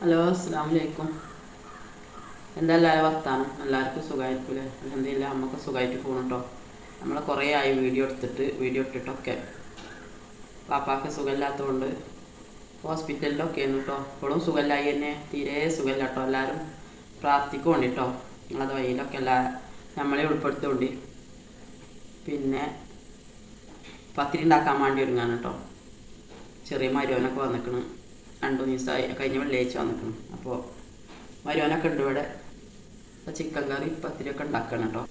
Hello അസ്സാം വലൈക്കും എന്താ എല്ലാവരും വർത്താനം? എല്ലാവർക്കും സുഖമായിരിക്കില്ലേ അല്ലെന്തില്ല നമുക്ക് സുഖമായിട്ട് പോകണം കേട്ടോ നമ്മൾ കുറേ ആയി വീഡിയോ എടുത്തിട്ട് വീഡിയോ ഇട്ടിട്ടൊക്കെ. പാപ്പാക്ക് സുഖമില്ലാത്തതുകൊണ്ട് ഹോസ്പിറ്റലിലൊക്കെ ആയിരുന്നു കേട്ടോ ഇപ്പോഴും സുഖമില്ലായി തന്നെ. തീരെ സുഖമില്ല കേട്ടോ എല്ലാവരും പ്രാർത്ഥിക്കും വേണ്ടി കേട്ടോ നിങ്ങളത് വഴിയിലൊക്കെ എല്ലാ നമ്മളെ ഉൾപ്പെടുത്തുകൊണ്ട് പിന്നെ പത്തിരി ഉണ്ടാക്കാൻ വേണ്ടി ഒരുങ്ങാൻ കേട്ടോ ചെറിയ മരുവനൊക്കെ വന്നിക്കണം. രണ്ടു ദിവസമായി. കഴിഞ്ഞ വെള്ളിയാഴ്ച വന്നിട്ടു അപ്പോൾ വരുവാനൊക്കെ ഉണ്ട് ഇവിടെ. അപ്പോൾ ചിക്കൻ കറി പത്തിരിയൊക്കെ ഉണ്ടാക്കണം കേട്ടോ.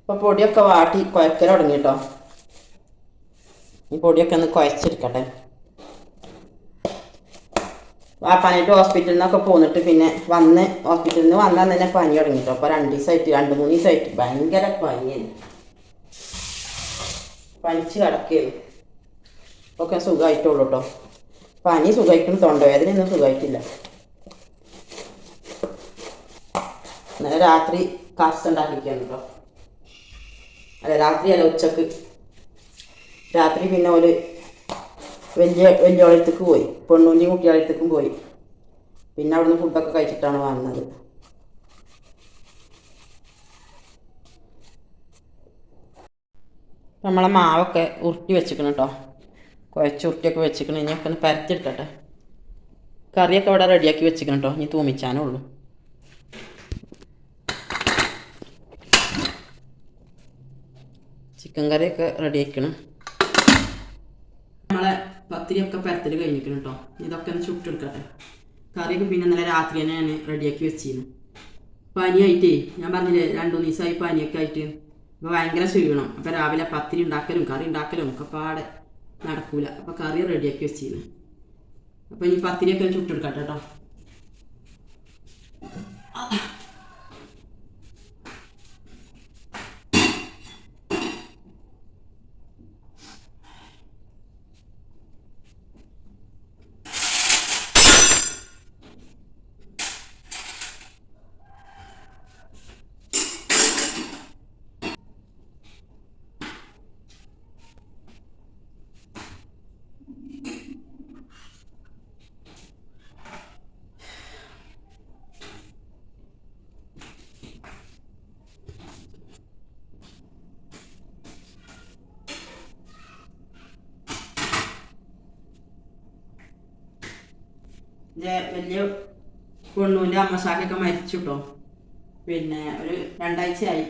ഇപ്പോൾ പൊടിയൊക്കെ വാട്ടി കുഴക്കൽ തുടങ്ങി കേട്ടോ. ഈ പൊടിയൊക്കെ ഒന്ന് കുഴച്ചെടുക്കട്ടെ വാപ്പാനായിട്ട് ഹോസ്പിറ്റലിൽ നിന്നൊക്കെ പോന്നിട്ട് പിന്നെ വന്ന് ഹോസ്പിറ്റലിൽ നിന്ന് വന്നാൽ തന്നെ പനി തുടങ്ങിട്ടോ. അപ്പോൾ രണ്ട് ദിവസമായിട്ട് രണ്ട് മൂന്ന് ദിവസമായിട്ട് ഭയങ്കര പനിയാണ് പനിച്ച് കിടക്കുകയായിരുന്നു ഒക്കെ സുഖമായിട്ടുള്ളൂ കേട്ടോ പനി സുഖമായിക്കണം തൊണ്ടവേദന ഒന്നും സുഖമായിട്ടില്ല ഇന്നലെ രാത്രി കർസ് ഉണ്ടാക്കിയിരിക്കുകയാണ് കേട്ടോ അല്ല രാത്രി അല്ല ഉച്ചയ്ക്ക്. രാത്രി പിന്നെ ഒരു വലിയ വലിയോളത്തേക്ക് പോയി. പെണ്ണൂന്റെയും കുട്ടികളത്തേക്കും പോയി. പിന്നെ അവിടുന്ന് ഫുഡൊക്കെ കഴിച്ചിട്ടാണ് വന്നത്. നമ്മളെ മാവൊക്കെ ഉരുട്ടി വെച്ചിക്കണം കേട്ടോ കുഴച്ച് ഉരുട്ടിയൊക്കെ വെച്ചിക്കണം. ഒക്കെ ഒന്ന് പരത്തിയെടുക്കട്ടെ. കറിയൊക്കെ ഇവിടെ റെഡിയാക്കി വെച്ചിക്കണം കേട്ടോ ഇനി തൂമിച്ചാനേ ഉള്ളൂ. ചിക്കൻ കറിയൊക്കെ റെഡിയാക്കണം പത്തിരിയൊക്കെ പരത്തിൽ കഴിഞ്ഞിരിക്കണം കേട്ടോ ഇതൊക്കെ ഒന്ന് ചുട്ടെടുക്കട്ടെ കറിയൊക്കെ പിന്നെ ഇന്നലെ രാത്രി തന്നെ ഞാൻ റെഡിയാക്കി വെച്ചിരുന്നു പനിയായിട്ടേ ഞാൻ പറഞ്ഞില്ലേ രണ്ടു മൂന്ന് ദിവസമായി പനിയൊക്കെ ആയിട്ട്. അപ്പോൾ ഭയങ്കര ക്ഷീണം. അപ്പോൾ രാവിലെ പത്തിരി ഉണ്ടാക്കലും കറി ഉണ്ടാക്കലും ഒക്കെ പാടെ നടക്കൂല. അപ്പോൾ കറി റെഡിയാക്കി വെച്ചിരുന്നു അപ്പോൾ ഇനി പത്തിരിയൊക്കെ ചുട്ടെടുക്കട്ടെ കേട്ടോ വലിയ പെണ്ണൂന്റെ അമ്മസാക്കൊക്കെ മരിച്ചു കേട്ടോ പിന്നെ ഒരു രണ്ടാഴ്ചയായി.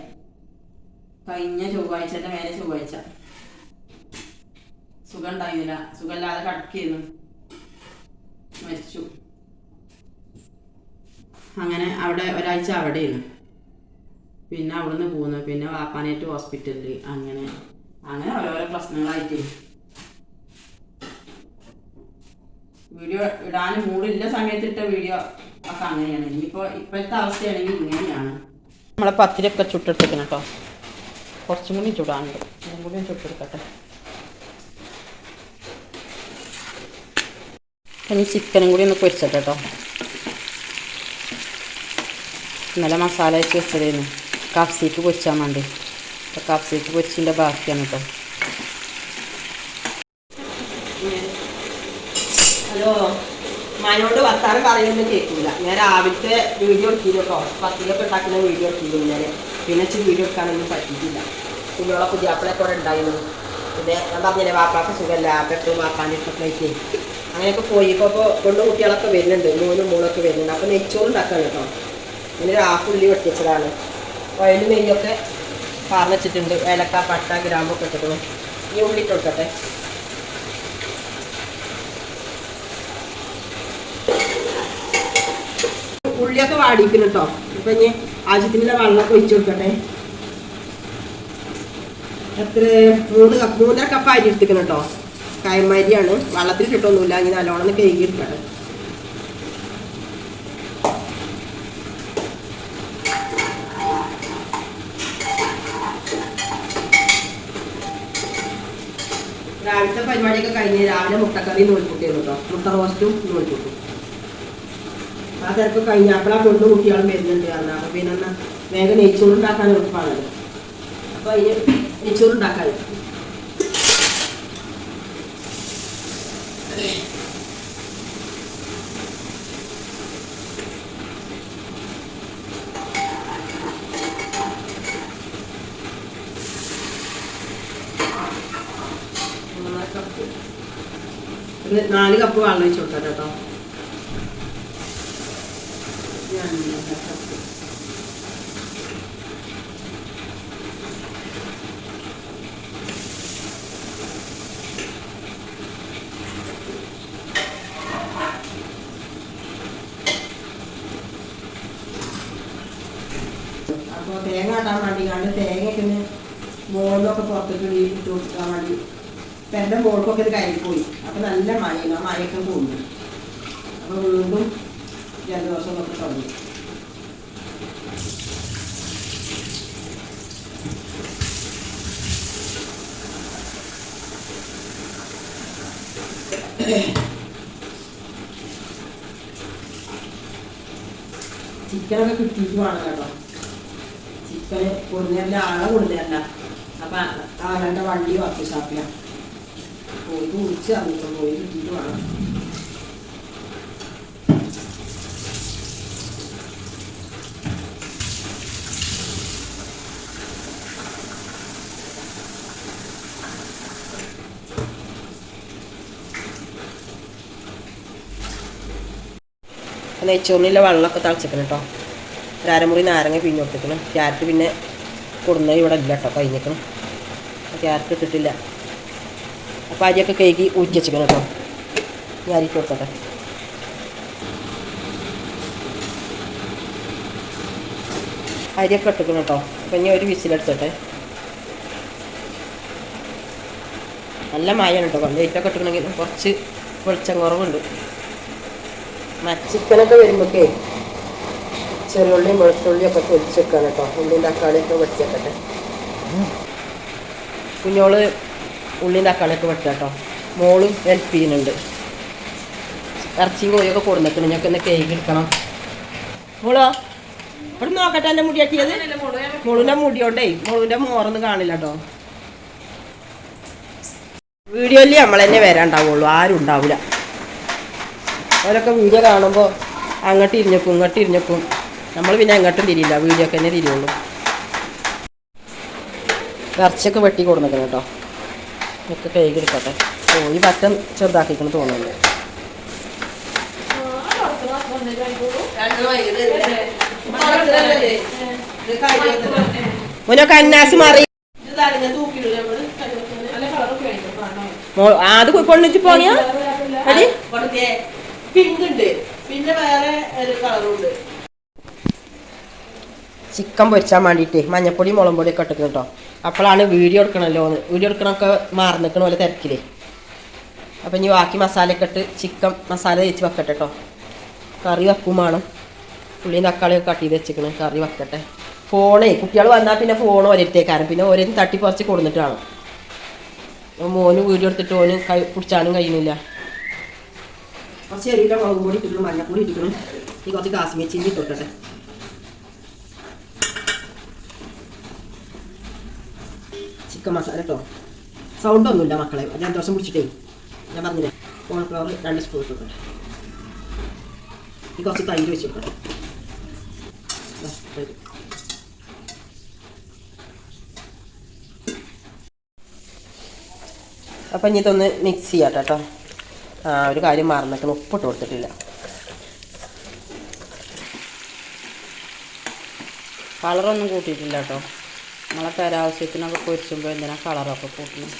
കഴിഞ്ഞ ചൊവ്വാഴ്ചന്റെ മേലെ ചൊവ്വാഴ്ച. സുഖം ഉണ്ടായിരുന്നില്ല സുഖമില്ലാതെ കടക്കിയിരുന്നു മരിച്ചു. അങ്ങനെ അവിടെ ഒരാഴ്ച അവിടെ ഇരുന്നു പിന്നെ അവിടുന്ന് പോകുന്നു പിന്നെ വാപ്പാനായിട്ട് ഹോസ്പിറ്റലിൽ അങ്ങനെ അങ്ങനെ ഓരോരോ പ്രശ്നങ്ങളായിട്ട്. വീഡിയോ ഇടാൻ മൂടില്ല സമയത്തിട്ട വീഡിയോ ഒക്കെ അങ്ങനെയാണ്. ഇനിയിപ്പോൾ ഇപ്പോഴത്തെ അവസ്ഥയാണെങ്കിൽ ഇങ്ങനെയാണ്. നമ്മളെ പത്തിരിയൊക്കെ ചുട്ടെടുത്തേക്കണം കേട്ടോ. കുറച്ചും കൂടി ചുടാനുണ്ട്. അതും കൂടി ചുട്ടെടുക്കട്ടെ. ഇനി ചിക്കനും കൂടി ഒന്ന് പൊരിച്ചട്ടെ കേട്ടോ. ഇന്നലെ മസാല വെച്ച് വെച്ചതായിരുന്നു കപ്സീക്ക് പൊരിച്ചാൽ വേണ്ടി കപ്സീക്ക് പൊരിച്ചിന്റെ ബാക്കിയാണ് കേട്ടോ. ഹലോ മനോട് വർത്താനം പറയുന്നത് കേൾക്കില്ല ഞാൻ രാവിലത്തെ വീഡിയോ എടുത്തിരുന്നു കേട്ടോ പത്തിരിയൊക്കെ ഉണ്ടാക്കുന്ന വീഡിയോ എടുത്തിരുന്നു ഞാൻ. പിന്നെ വീഡിയോ എടുക്കാനൊന്നും പറ്റിയിട്ടില്ല. കുഞ്ഞോളെ പുതിയാപ്പിളൊക്കെ ഇവിടെ ഉണ്ടായിരുന്നു. പിന്നെ ഞാൻ പറഞ്ഞില്ലേ വാപ്പാക്ക് സുഖമല്ല പെട്രോൾ വാപ്പാന്റെ ഇഷ്ടത്തിലേക്ക് അങ്ങനെയൊക്കെ പോയി. ഇപ്പോൾ ഇപ്പോൾ കൊണ്ട് കുട്ടികളൊക്കെ വരുന്നുണ്ട്. മൂന്നും മൂന്നൊക്കെ വരുന്നുണ്ട്. അപ്പോൾ നെയ്ച്ചോറ് ഉണ്ടാക്കാൻ കേട്ടോ പിന്നെ ഒരു ഹാഫ് ഉള്ളി വെട്ടിച്ചതാണ് വയലും നെയ്യൊക്കെ പറഞ്ഞിട്ടുണ്ട് ഏലക്ക പട്ട ഗ്രാമ്പൊക്കെ ഇട്ടിട്ടുണ്ട്. ഈ ഉള്ളി ഇട്ട് കൊടുക്കട്ടെ. ഉള്ളിയൊക്കെ വാടിക്കണം കേട്ടോ ഇപ്പൊ ഇനി ആവശ്യത്തിനുള്ള വെള്ളമൊക്കെ ഒഴിച്ചു കൊടുക്കട്ടെ. എത്ര മൂന്ന് കപ്പ് മൂന്നര കപ്പ് അരി എടുത്തിക്കണം കേട്ടോ കായമരിയാണ് വെള്ളത്തിൽ കിട്ടൊന്നുമില്ല ഇനി നല്ലോണം കഴുകി എടുക്കട്ടെ. രാവിലത്തെ പരിപാടിയൊക്കെ കഴിഞ്ഞ് രാവിലെ മുട്ടക്കറി നൂൽക്കുട്ടിയായിരുന്നു കേട്ടോ മുട്ട റോസ്റ്റും നൂൽക്കുട്ടും ആ തിരക്ക് കഴിഞ്ഞപ്പോഴാ പെണ്ണും കുട്ടികളും വരുന്നുണ്ട് കാരണം അപ്പൊ പിന്നെ എന്നാ വേഗം നെയ്ച്ചോറുണ്ടാക്കാൻ എളുപ്പമാണല്ലോ അപ്പൊ അതിന് നെയ്ച്ചോറുണ്ടാക്കാൻ ഒരു നാല് കപ്പ് വെള്ളം കൊടുക്കാം കേട്ടോ രണ്ടര കപ്പ് അപ്പോൾ തേങ്ങ ആട്ടാൻ വേണ്ടി കണ്ട് തേങ്ങയൊക്കെ ഒന്ന് മുകളിലൊക്കെ പുറത്തേക്ക് ഇട്ട് കൊടുക്കാൻ വേണ്ടി പെരുടെ മുകൾക്കൊക്കെ ഇത് കയറിപ്പോയി പോയി അപ്പോൾ നല്ല മഴയാണ് ആ മഴയൊക്കെ പോകുന്നു അപ്പോൾ വീണ്ടും ജലദോഷമൊക്കെ തുടങ്ങി. ചിക്കനൊക്കെ കിട്ടിയിട്ട് വേണം കേട്ടോ. ചിക്കന് കൊടുന്നല്ല ആളെ കൊടുന്നല്ല അപ്പൊ ആളെ വണ്ടി വർക്ക് ഷാപ്പിലാണ് പോയി വിളിച്ച് അറിഞ്ഞിട്ട് പോയി കിട്ടിയിട്ട് വേണം. നെയ്ച്ചോറിനുള്ള വെള്ളമൊക്കെ തിളച്ചിക്കണം കേട്ടോ ഒരു അരമുറി നാരങ്ങ പിഞ്ഞ് കൊടുത്തിക്കണം. ക്യാരറ്റ് പിന്നെ കൊടുന്ന ഇവിടെ ഇല്ല കേട്ടോ കഴിഞ്ഞിക്കണം ക്യാരറ്റ് ഇട്ടിട്ടില്ല. അപ്പോൾ അരിയൊക്കെ കഴുകി ഊറ്റി വെച്ചിക്കണം കേട്ടോ ഞാൻ അരിക്ക് കൊടുക്കട്ടെ. അരിയൊക്കെ ഇട്ടിക്കണം കേട്ടോ അപ്പം ഇനി ഒരു വിസിലെടുത്തോട്ടെ നല്ല മഴയാണ് കേട്ടോ ലേറ്റൊക്കെ ഇട്ടിക്കണമെങ്കിൽ കുറച്ച് വെളിച്ചം കുറവുണ്ട്. ചിക്കനൊക്കെ വരുമ്പോഴേ ചെറുള്ളിയും വെളുത്തുള്ളിയും ഒക്കെ പൊരിച്ച് വെക്കാൻ കേട്ടോ. ഉള്ളിയും തക്കാളിയൊക്കെ വെട്ടിയേക്കട്ടെ കുഞ്ഞോൾ ഉള്ളിയും തക്കാളിയൊക്കെ വെട്ടുക കേട്ടോ. മോളും ഹെൽപ്പ് ഇറച്ചിയും കോഴിയൊക്കെ കൊടുന്നിട്ടുണ്ട്. ഞങ്ങൾക്ക് ഒന്ന് കേക്ക് എടുക്കണം. മോളോ? ഇവിടെ നോക്കട്ടെ എന്റെ മുടി അട്ടിയത് മോളിന്റെ മുടിയോണ്ടേ മോളിന്റെ മോറൊന്നും കാണില്ല കേട്ടോ. വീഡിയോയിൽ നമ്മൾ തന്നെ വരാണ്ടാവുള്ളൂ. ആരും ഉണ്ടാവില്ല അവരൊക്കെ വീഡിയോ കാണുമ്പോൾ അങ്ങോട്ട് ഇരിഞ്ഞക്കും ഇങ്ങോട്ട് ഇരിഞ്ഞക്കും. നമ്മൾ പിന്നെ അങ്ങോട്ടും തിരിയില്ല വീഡിയോ ഒക്കെ തന്നെ തിരിയുള്ളൂ. ഇറച്ചിയൊക്കെ വെട്ടി കൊടുക്കണം കേട്ടോ. ഒക്കെ കൈകി എടുക്കട്ടെ. ഈ പറ്റം ചെറുതാക്കിക്കണം തോന്നുന്നുണ്ട്. മുന്നൊക്കെ അന്നാസ് മാറി. അത് കൊണ്ടിട്ട് പോണിയാ? അടി പിങ്ക് ഉണ്ട് പിന്നെ വേറെ കളറുണ്ട്. ചിക്കൻ പൊരിച്ചാൻ വേണ്ടിയിട്ട് മഞ്ഞപ്പൊടി മുളം പൊടി ഒക്കെ ഇട്ടിട്ട് കേട്ടോ അപ്പോഴാണ് വീഡിയോ എടുക്കണമല്ലോ വീഡിയോ എടുക്കണമൊക്കെ മാറി നിൽക്കണ പോലെ തിരക്കില്ലേ അപ്പം ഇനി ബാക്കി മസാലയൊക്കെ ഇട്ട് ചിക്കൻ മസാല തേച്ച് വെക്കട്ടെ കേട്ടോ കറി വെക്കും വേണം. ഉള്ളിയും തക്കാളിയൊക്കെ കട്ട് ചെയ്ത് വെച്ചിക്കണം കറി വെക്കട്ടെ. ഫോണേ കുട്ടികൾ വന്നാൽ പിന്നെ ഫോൺ ഒരത്തേക്കാരൻ പിന്നെ ഓരോ തട്ടി പറിച്ച് കൊടുത്തിട്ട് വേണം മോന് വീഡിയോ എടുത്തിട്ട് ഓന് കൈ പിടിച്ചാനും കഴിയുന്നില്ല. കുറച്ച് ചെറിയ മുളക് പൊടി ഇട്ടിട്ടുണ്ട് മഞ്ഞപ്പൊടി ഇട്ടിക്കണം ഈ കുറച്ച് കാശ്മീർ ചില്ലി ഇട്ടോട്ടെ. ചിക്കൻ മസാല കേട്ടോ സൗണ്ട് ഒന്നുമില്ല മക്കളെ. ഞാൻ ദോശം പിടിച്ചിട്ടേ. ഞാൻ പറഞ്ഞില്ലേ കോൺഫ്ലവർ രണ്ട് സ്പൂൺ ഇട്ടോട്ടെ. ഈ കുറച്ച് തൈര് വെച്ചിട്ടുണ്ട്. അപ്പം ഇനി ഇതൊന്ന് മിക്സ് ചെയ്യാം കേട്ടോ ഒരു കാര്യം മറന്നിട്ട് ഉപ്പിട്ട് കൊടുത്തിട്ടില്ല. കളറൊന്നും കൂട്ടിയിട്ടില്ല കേട്ടോ. നമ്മളെ പേരാവശ്യത്തിനൊക്കെ പൊരിച്ചുമ്പോൾ എന്തിനാ കളറൊക്കെ കൂട്ടണം